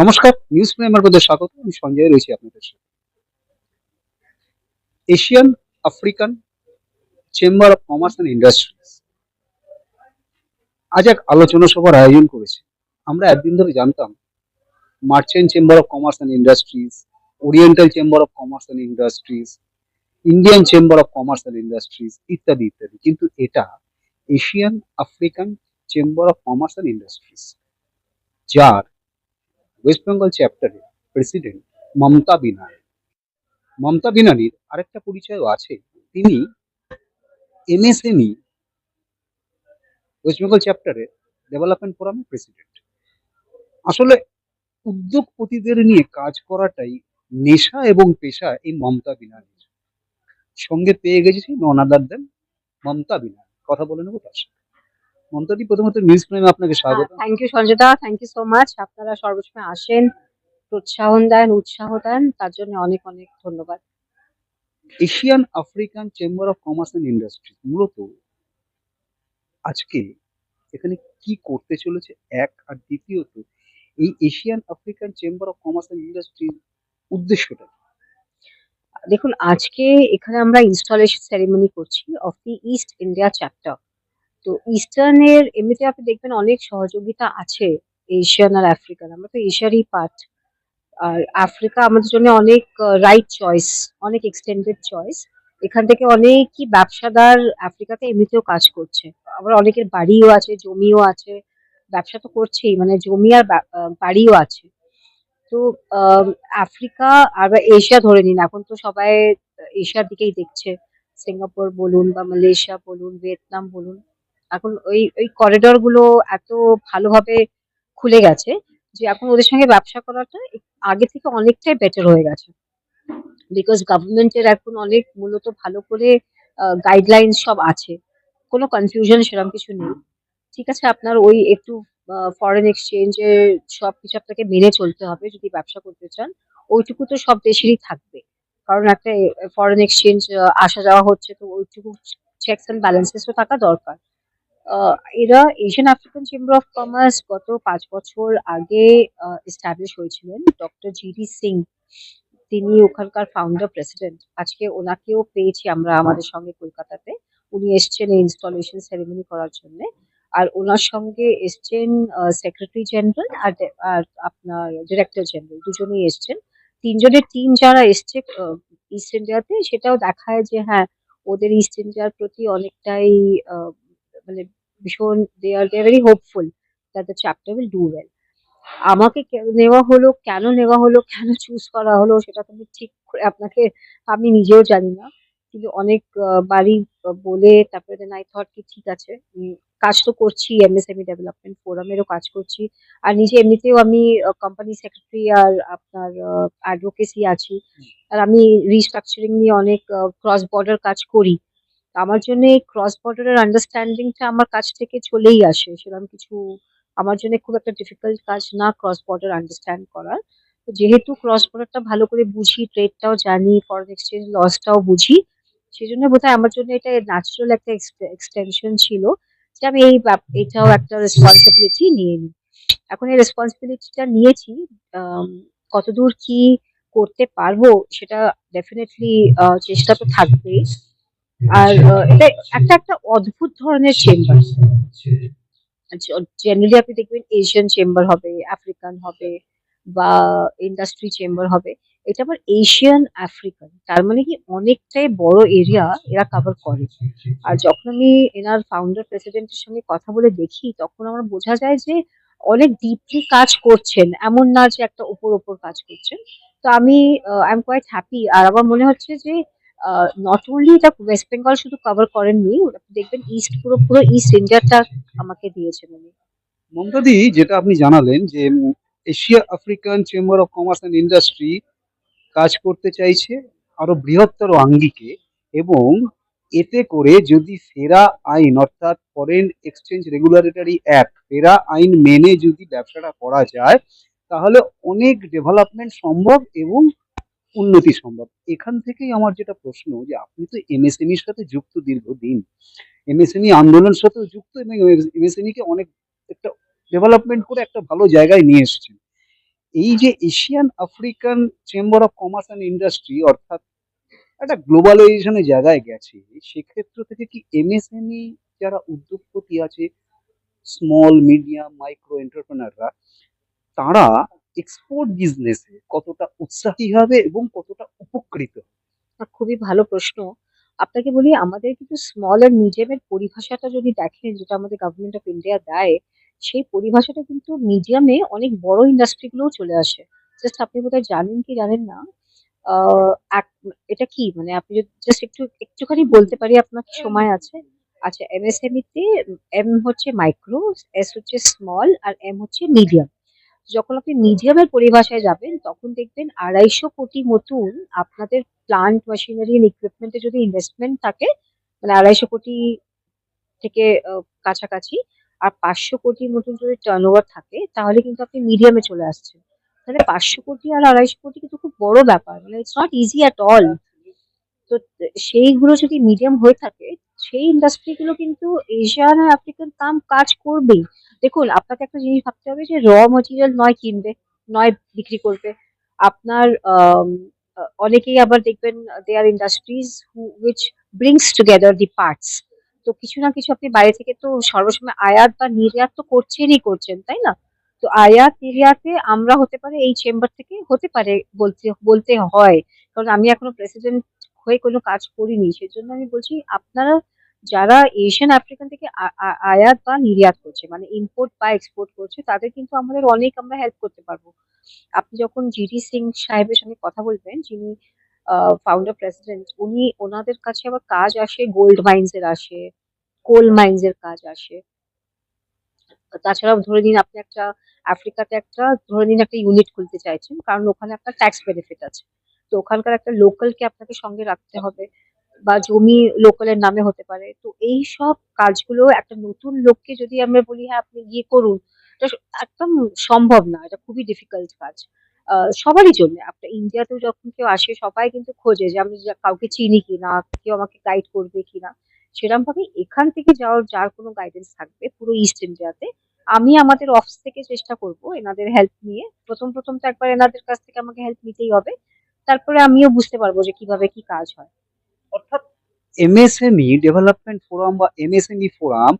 নমস্কার news primer পদে স্বাগত, আমি সঞ্জয় রয়েছি আপনাদের সাথে। Asian African chamber of commerce and industries আজ এক আলোচনা সভার আয়োজন করেছে। আমরা একদিন ধরে জানতাম merchant chamber of commerce and industries oriental chamber of commerce and industries Indian chamber of commerce and industries ইত্যাদি ইত্যাদি। কিন্তু এটা Asian African chamber of commerce and industries যার ওয়েস্ট বেঙ্গল চ্যাপ্টারের প্রেসিডেন্ট মমতা বিনানি মমতা বিনানির আরেকটা পরিচয়ও আছে। তিনি এমএসএমই ওয়েস্ট বেঙ্গল চ্যাপ্টারের ডেভেলপমেন্ট ফোরামের প্রেসিডেন্ট আসলে উদ্যোগপতিদের নিয়ে কাজ করাটাই নেশা এবং পেশা এই মমতা বিনানির সঙ্গে পেয়ে গেছি নন আদার দেন মমতা বিনানি কথা বলে নেব তার সাথে মমতাদি প্রথমত নিউজ প্রাইমে আপনাকে স্বাগত থ্যাংক ইউ সঞ্জয়দা থ্যাংক ইউ সো মাচ আপনারা সর্বসময় আসেন প্রোৎসাহন দেন উৎসাহ দেন তার জন্য অনেক অনেক ধন্যবাদ। Asian African chamber of commerce and industry মূলত আজকে এখানে কি করতে চলেছে? এক আর দ্বিতীয়ত এই Asian African chamber of commerce and ইন্ডাস্ট্রির উদ্দেশ্যটা দেখুন আজকে এখানে আমরা ইনস্টলেশন সেরিমনি করছি of the East India chapter তো ইস্টার্নের এমনিতে আপনি দেখবেন অনেক সহযোগিতা আছে এশিয়ান আর আফ্রিকান আমরা তো এশিয়ারই পার্ট আর আফ্রিকা আমাদের জন্য অনেক রাইট চয়েস অনেক এক্সটেন্ডেড চয়েস এখান থেকে অনেকই ব্যবসাদার আফ্রিকাতে এমনিতেও কাজ করছে। আবার অনেকের বাড়িও আছে, জমিও আছে, ব্যবসা তো করছেই মানে জমি আর বাড়িও আছে। তো আফ্রিকা আর এশিয়া ধরে নিন, এখন তো সবাই এশিয়ার দিকেই দেখছে। সিঙ্গাপুর বলুন বা মালয়েশিয়া বলুন ভিয়েতনাম বলুন। এখন ওই ওই করিডোরগুলো এত ভালোভাবে খুলে গেছে যে এখন ওদের সঙ্গে ব্যবসা করাটা আগে থেকে অনেকটাই বেটার হয়ে গেছে। বিকজ গভর্নমেন্টের এখন অনেক মূলত ভালো করে গাইডলাইন সব আছে। কোনো কনফিউশন সেরকম কিছু নেই। ঠিক আছে, আপনার ওই একটু ফরেন এক্সচেঞ্জে সব কিছু আপনাকে মেনে চলতে হবে যদি ব্যবসা করতে চান। ওইটুকু তো সব দেশেরই থাকবে। কারণ একটা ফরেন এক্সচেঞ্জ আসা যাওয়া হচ্ছে তো ওইটুকু চেকস অ্যান্ড ব্যালেন্সেসও থাকা দরকার। এরা Asian African chamber of commerce গত পাঁচ বছর আগে এস্টাবলিশ হয়েছিলেন। ডক্টর জিডি সিং তিনি ওখানকার ফাউন্ডার প্রেসিডেন্ট আজকে ওনাকেও পেয়েছি আমরা আমাদের সঙ্গে কলকাতাতে। উনি এসছেন এই ইনস্টলেশন সেরেমনি করার জন্য। আর ওনার সঙ্গে এসছেন সেক্রেটারি জেনারেল আর আপনার ডিরেক্টর জেনারেল দুজনেই এসছেন। তিনজনের টিম যারা এসছে ইস্ট ইন্ডিয়াতে সেটাও দেখায় যে হ্যাঁ ওদের ইস্ট ইন্ডিয়ার প্রতি অনেকটাই মানে ভীষণ they are they very hopeful that the chapter will do well আমাকে নেওয়া হলো কেন নেওয়া হলো কেন চুজ করা হলো সেটা তো আমি ঠিক আপনাকে আমি নিজেও জানি না। কিন্তু অনেক বাড়ি বলে তারপরে দেন আই থট কি ঠিক আছে কাজ তো করছি এমএসএমই ডেভেলপমেন্ট ফোরামেরও কাজ করছি। আর নিজে এমনিতেও আমি কোম্পানি সেক্রেটারি আর আপনার অ্যাডভোকেসি আছি। আর আমি রিস্ট্রাকচারিং নিয়ে অনেক ক্রস বর্ডার কাজ করি। আমার জন্য এই ক্রস বর্ডারের আন্ডারস্ট্যান্ডিংটা আমার কাছ থেকে চলেই আসে। সেরকম কিছু আমার জন্য খুব একটা ডিফিকাল্ট কাজ না ক্রস বর্ডার আন্ডারস্ট্যান্ড করার। তো যেহেতু ক্রস বর্ডারটা ভালো করে বুঝি ট্রেডটাও জানি ফরেন এক্সচেঞ্জ লসটাও বুঝি সেই জন্য বোধহয় আমার জন্য এটা ন্যাচারাল একটা এক্সটেনশন ছিল যে আমি এই এটাও একটা রেসপন্সিবিলিটি নিয়ে নিই। এখন এই রেসপন্সিবিলিটিটা নিয়েছি কতদূর কি করতে পারব সেটা ডেফিনেটলি চেষ্টা তো থাকবেই। আর এটা একটা একটা অদ্ভুত ধরনের চেম্বার জেনারেলি আপনি দেখবেন এশিয়ান চেম্বার হবে আফ্রিকান হবে বা ইন্ডাস্ট্রি চেম্বার হবে। এটা আবার এশিয়ান আফ্রিকান তার মানে কি অনেকটাই বড় এরিয়া এরা কভার করে। আর যখন আমি এনার ফাউন্ডার প্রেসিডেন্টের সঙ্গে কথা বলে দেখি তখন আমার বোঝা যায় যে অনেক ডিপলি কাজ করছেন। এমন না যে একটা উপর ওপর কাজ করছেন। তো আমি আই এম কোয়াইট হ্যাপি আর আমার মনে হচ্ছে যে নট অনলি এটা ওয়েস্ট বেঙ্গল শুধু কভার করেননি দেখবেন ইস্ট পুরো পুরো ইস্ট ইন্ডিয়াটা আমাকে দিয়েছেন উনি। মমতাদি, যেটা আপনি জানালেন যে Asia African chamber of commerce and industry কাজ করতে চাইছে আরও বৃহত্তর আঙ্গিকে এবং এতে করে যদি ফেরা আইন, অর্থাৎ ফরেন এক্সচেঞ্জ রেগুলেটরি অ্যাক্ট ফেরা আইন মেনে যদি ব্যবসাটা করা যায়, তাহলে অনেক ডেভেলপমেন্ট সম্ভব এবং উন্নতি সম্ভব। এখান থেকেই আমার যেটা প্রশ্ন যে আপনি তো এমএসএমইর সাথে যুক্ত দীর্ঘদিন। এমএসএমই আন্দোলনের সাথেও যুক্ত এবং এমএসএমই কে অনেক একটা ডেভেলপমেন্ট করে একটা ভালো জায়গায় নিয়ে এসেছেন। এই যে Asian African chamber of commerce and industry অর্থাৎ একটা গ্লোবালাইজেশনের জায়গায় গেছে, সেক্ষেত্র থেকে কি এমএসএমই যারা উদ্যোগপতি আছে স্মল মিডিয়াম মাইক্রো এন্টারপ্রেনাররা তারা এক্সপোর্ট বিজনেসে কতটা উৎসাহী হবে এবং কতটা উপকৃত? খুবই ভালো প্রশ্ন। আপনাকে বলি আমাদের কিন্তু স্মল আর মিডিয়াম এর পরিভাষাটা যদি দেখেন যেটা আমাদের গভর্নমেন্ট অফ ইন্ডিয়া দেয়, সেই পরিভাষাটা কিন্তু মিডিয়ামে অনেক বড় ইন্ডাস্ট্রি গুলোও চলে আসে। জাস্ট আপনি বোধহয় জানেন কি জানেন না। এটা কি মানে আপনি জাস্ট একটু একটুখানি বলতে পারি আপনার সময় আছে? আচ্ছা এমএসএমই তে এম হচ্ছে মাইক্রো, এস হচ্ছে স্মল আর এম হচ্ছে মিডিয়াম। যখন আপনি মিডিয়ামের পরিভাষায় যাবেন তখন দেখবেন ২৫০ কোটি মতন আপনাদের প্লান্ট মেশিনারি ইকুইপমেন্ট যদি ইনভেস্টমেন্ট থাকে, মানে ২৫০ কোটি থেকে কাছাকাছি আর ৫০০ কোটির মতন যদি টার্নওভার থাকে তাহলে কিন্তু আপনি মিডিয়ামে চলে আসছেন। তাহলে ৫০০ কোটি আর ২৫০ কোটি কিন্তু খুব বড় ব্যাপার। মানে it's not easy at all. তো সেইগুলো যদি মিডিয়াম হয়ে থাকে, সেই ইন্ডাস্ট্রিগুলো কিন্তু এশিয়ান আর আফ্রিকান কাম কাজ করবেই। দেখুন আপনাকে একটা জিনিস ভাবতে হবে যে র ম্যাটেরিয়াল নয় কিনবে, নয় বিক্রি করবে। আপনার অনেকেই আবার দেখবেন there industries who which brings together the parts. তো কিছু না কিছু আপনি বাইরে থেকে তো সর্বসময় আয়াত বা নির্যাত তো করছেনই করছেন, তাই না? তো আয়াত নির্যাতে আমরা হতে পারে এই চেম্বার থেকে হতে পারে বলতে বলতে হয়। কারণ আমি এখনও প্রেসিডেন্ট হয়ে কোনো কাজ করিনি। সেজন্য আমি বলছি আপনারা যারা এশিয়ান আফ্রিকান থেকে আয়াত বা নির্যাত করছে মানে ইম্পোর্ট বা এক্সপোর্ট করছে তাদের কিন্তু আমাদের অনেক আমরা হেল্প করতে পারব। আপনি যখন জিডি সিং সাহেবের সঙ্গে কথা বলবেন যিনি ফাউন্ডার প্রেসিডেন্ট উনি ওনাদের কাছে আবার কাজ আসে গোল্ড মাইন্স এর আসে, কোল মাইন্স এর কাজ আসে। তাছাড়াও ধরে নিন আপনি একটা আফ্রিকাতে একটা ধরে নিন একটা ইউনিট খুলতে চাইছেন। কারণ ওখানে আপনার ট্যাক্স বেনিফিট আছে। তো ওখানকার একটা লোকালকে আপনাকে সঙ্গে রাখতে হবে বা জমি লোকালের নামে হতে পারে। তো এইসব কাজগুলো একটা নতুন লোককে যদি আমরা বলি হ্যাঁ আপনি গিয়ে করুন, একদম সম্ভব না। এটা খুবই ডিফিকাল্ট কাজ। সবারই জন্যে। আপনার ইন্ডিয়াতেও যখন কেউ আসে সবাই কিন্তু খোঁজে যে আমি কাউকে চিনি কিনা, কেউ আমাকে গাইড করবে কিনা। সেরকম ভাবে এখান থেকে যাওয়ার যার কোনো গাইডেন্স থাকবে পুরো ইস্ট ইন্ডিয়াতে, আমি আমাদের অফিস থেকে চেষ্টা করব এনাদের হেল্প নিয়ে। ১ম, ১ম তো একবার এনাদের কাছ থেকে আমাকে হেল্প নিতেই হবে। তারপরে আমিও বুঝতে পারব যে কীভাবে কি কাজ হয়। অর্থাৎ এমএসএমই ডেভেলপমেন্ট ফোরাম বা এমএসএমই ফোরাম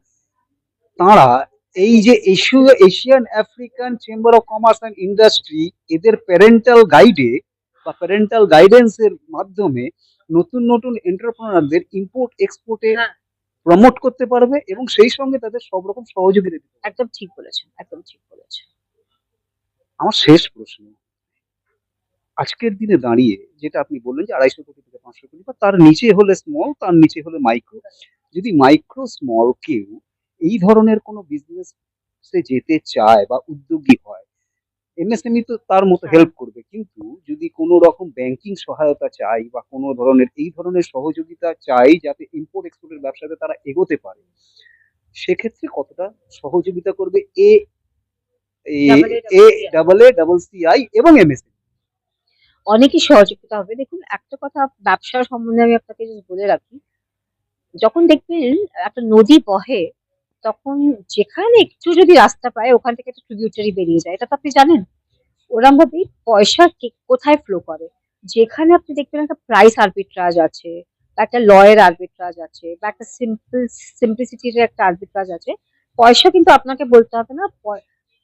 তাঁরা এই যে এশীয় Asian African chamber of commerce and industry এদের প্যারেন্টাল গাইডে বা প্যারেন্টাল গাইডেন্স এর মাধ্যমে নতুন, নতুন এন্টারপ্রেনারদের ইম্পোর্ট এক্সপোর্ট। প্রমোট করতে পারবে এবং সেই সঙ্গে তাদের সব রকম সহযোগিতা দিতে একদম ঠিক বলেছেন, একদম ঠিক বলেছেন। আমার শেষ প্রশ্ন। আজকের দিনে দাঁড়িয়ে যেটা আপনি বললেন যে ২৫০ কোটি থেকে ৫০০ কোটি বা তার নিচে হলে স্মল, তার নিচে হলে মাইক্রো। যদি মাইক্রো স্মল কেউ এই ধরনের কোনো বিজনেস এ যেতে চায় বা উদ্যোগী হয়, এমএসএমই তো তার মতো। হেল্প করবে। কিন্তু যদি কোনো রকম ব্যাংকিং সহায়তা চাই বা কোনো ধরনের এই ধরনের সহযোগিতা চাই যাতে ইম্পোর্ট এক্সপোর্টের ব্যবসাতে তারা এগোতে পারে, সেক্ষেত্রে কতটা সহযোগিতা করবে A A A double A double CI এবং এমএসএমই? অনেকই সহযোগিতা হবে। দেখুন একটা কথা ব্যবসা সম্বন্ধে আমি আপনাকে বলে রাখি। যখন দেখবেন একটা নদী বহে, তখন যেখানে একটু যদি রাস্তা পায় ওখান থেকে একটা ট্রিবিউটারি বেরিয়ে যায়। এটা তো আপনি জানেন? ওরমভাবেই পয়সা কে কোথায় ফ্লো করে? যেখানে আপনি দেখবেন একটা প্রাইস আর্বিট্রাজ আছে, বা একটা ল এর আর্বিট্রাজ আছে, বা একটা সিম্পল সিম্পলিসিটির একটা আর্বিট্রাজ আছে। পয়সা কিন্তু আপনাকে বলতে হবে না। পয়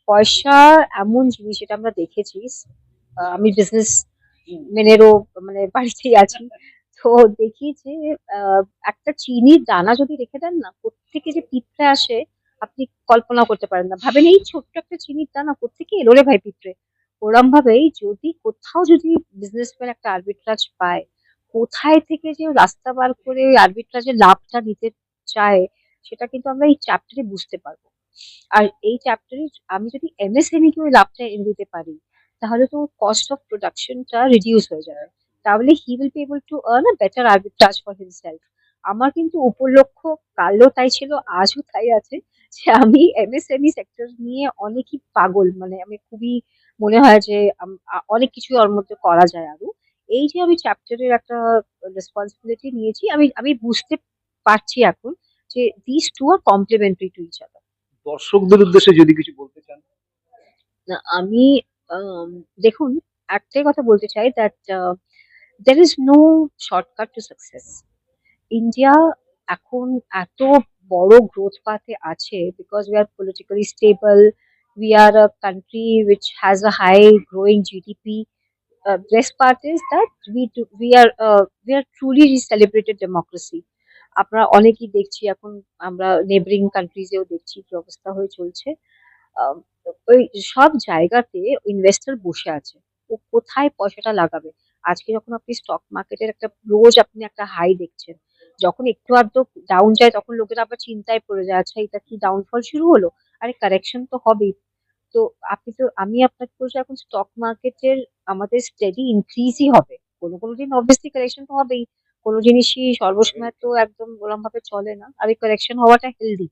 পয়সা এমন জিনিস এটা আমরা দেখেছি। আমি বিজনেস মেনেরও মানে বাড়িতেই আছি। তো দেখি যে একটা চিনির দানা যদি রেখে দেন না, কোত্থেকে যে পিঁপড়ে আসে আপনি কল্পনা করতে পারেন না। ভাবেন এই ছোট্ট একটা চিনির দানা কোত্থেকে এলো রে ভাই পিঁপড়ে? ওরমভাবেই যদি কোথাও যদি বিজনেসম্যান একটা আরবিট্রাজ পায়, কোথায় থেকে যে রাস্তা বার করে ওই আর্বিট্রাজ এর লাভটা নিতে চায়, সেটা কিন্তু আমরা এই চ্যাপ্টারে বুঝতে পারব। আর এই চ্যাপ্টারে আমি যদি এমএসএমই কে ওই লাভটা এনে দিতে পারি, তাহলে তো কস্ট অফ প্রোডাকশন টা রিডিউস হয়ে যাবে। তাহলে he will be able to earn a better arbitrage for himself. আমার কিন্তু উপলক্ষ্য কালও তাই ছিল, আজও তাই আছে যে আমি এমএসএমই সেক্টর নিয়ে অনেকই পাগল। মানে আমি খুবই মনে হয় যে অনেক কিছুই ওর মধ্যে করা যায় আরও। এই যে আমি চ্যাপ্টারের একটা রেসপন্সিবিলিটি নিয়েছি, আমি আমি বুঝতে পারছি এখন যে this two are complementary to each other. দর্শকদের উদ্দেশ্যে যদি কিছু বলতে চান? না আম দেখুন একটাই কথা বলতে চাই that there is no shortcut to success India এখন এত বড় গ্রোথ পাথে আছে because we are politically stable we are a country which has a high growing GDP best part is that we are we are truly celebrated democracy আমরা অনেকেই দেখছি, এখন আমরা নেবরিং কান্ট্রিজেও দেখছি কি অবস্থা হয়ে চলছে। ওই সব জায়গাতে ইনভেস্টর বসে আছে। ও কোথায় পয়সাটা লাগাবে? আজকে যখন আপনি স্টক মার্কেটের একটা, রোজ আপনি একটা হাই দেখছেন, যখন একটু আধটু ডাউন যায়, তখন লোকেরা আবার চিন্তায় পড়ে যায় আচ্ছা এটা কি ডাউনফল শুরু হলো? আরে কারেকশন তো হবেই। তো আপনি তো, আমি আপনাকে বলছি, এখন স্টক মার্কেটের আমাদের স্টেডি ইনক্রিজই হবে। কোনো কোনো দিন অবভিয়াসলি কারেকশন তো হবেই। কোনো জিনিসই সর্বসময় তো একদম ওরম ভাবে চলে না। আর এই কারেকশন হওয়াটা হেলদি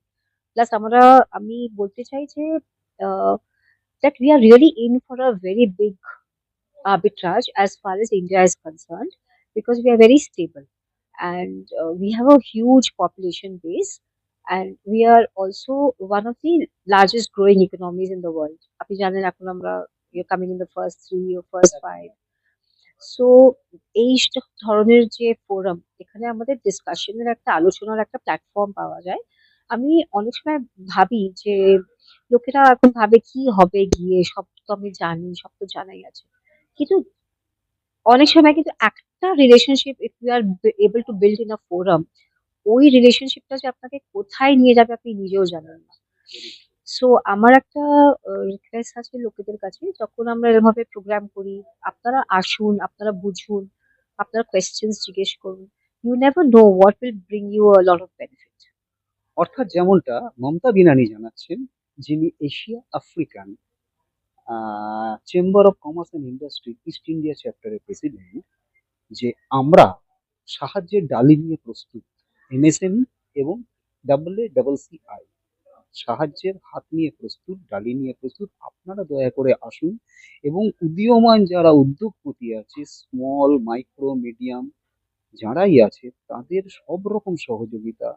প্লাস আমরা, আমি বলতে চাই যে that we are really in for a very big arbitrage as far as India is concerned because we are very stable and uh, we have a huge population base and we are also one of the largest growing economies in the world. আপনি জানেন এখন আমরা you're coming in the first three or first five. So এই স- ধরনের যে forum এখানে আমাদের ডিসকাশনের একটা আলোচনার একটা প্ল্যাটফর্ম পাওয়া যায় আমি অনেক সময় ভাবি যে লোকেরা এখন ভাবে কি হবে গিয়ে, সব তো আমি জানি, সব তো জানাই আছে। কিন্তু অনেক সময় কিন্তু একটা relationship if you are able to build in a forum ওই রিলেশনশিপটা যে আপনাকে কোথায় নিয়ে যাবে আপনি নিজেও জানেন না। সো আমার একটা রিকোয়েস্ট আছে লোকেদের কাছে, যখন আমরা এরভাবে প্রোগ্রাম করি, আপনারা আসুন, আপনারা বুঝুন, আপনারা কোয়েশ্চেন্স জিজ্ঞেস করুন you never know what will bring you lot of benefit অর্থাৎ যেমনটা মমতা বিনানি জানাচ্ছেন, যিনি Asia African chamber of commerce and industry East India চ্যাপ্টারের প্রেসিডেন্ট যে আমরা সাহায্যের ডালি নিয়ে প্রস্তুত এমএসএমই এবং double A double C I সাহায্যের হাত নিয়ে প্রস্তুত, ডালি নিয়ে প্রস্তুত, আপনারা দয়া করে আসুন এবং উদীয়মান যারা উদ্যোগপতি আছে স্মল মাইক্রো মিডিয়াম যারাই আছে, তাদের সব রকম সহযোগিতা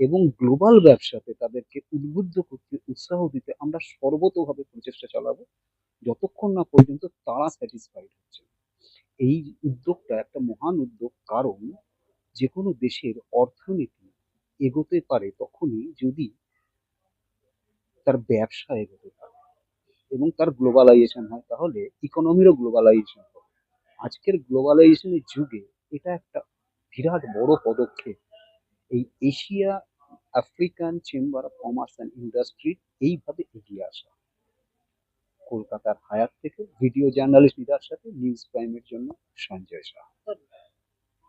এবং গ্লোবাল ব্যবসাতে তাদেরকে উদ্বুদ্ধ করতে, উৎসাহ দিতে আমরা সর্বতোভাবে প্রচেষ্টা চালাবো। যতক্ষণ না পর্যন্ত তারা স্যাটিসফাইড হচ্ছে। এই উদ্যোগটা একটা মহান উদ্যোগ, কারণ যে কোনো দেশের অর্থনীতি এগোতে পারে তখনই যদি তার ব্যবসা এগোতে পারে এবং তার গ্লোবালাইজেশন হয়, তাহলে ইকোনমিরও গ্লোবালাইজেশন হবে। আজকের গ্লোবালাইজেশনের যুগে এটা একটা বিরাট বড় পদক্ষেপ। এই Asia African chamber of commerce and industry এইভাবে এগিয়ে আসা। কলকাতার হায়াত থেকে ভিডিও জার্নালিস্ট নিদার সাথে নিউজ প্রাইমের জন্য সঞ্জয় শাহ।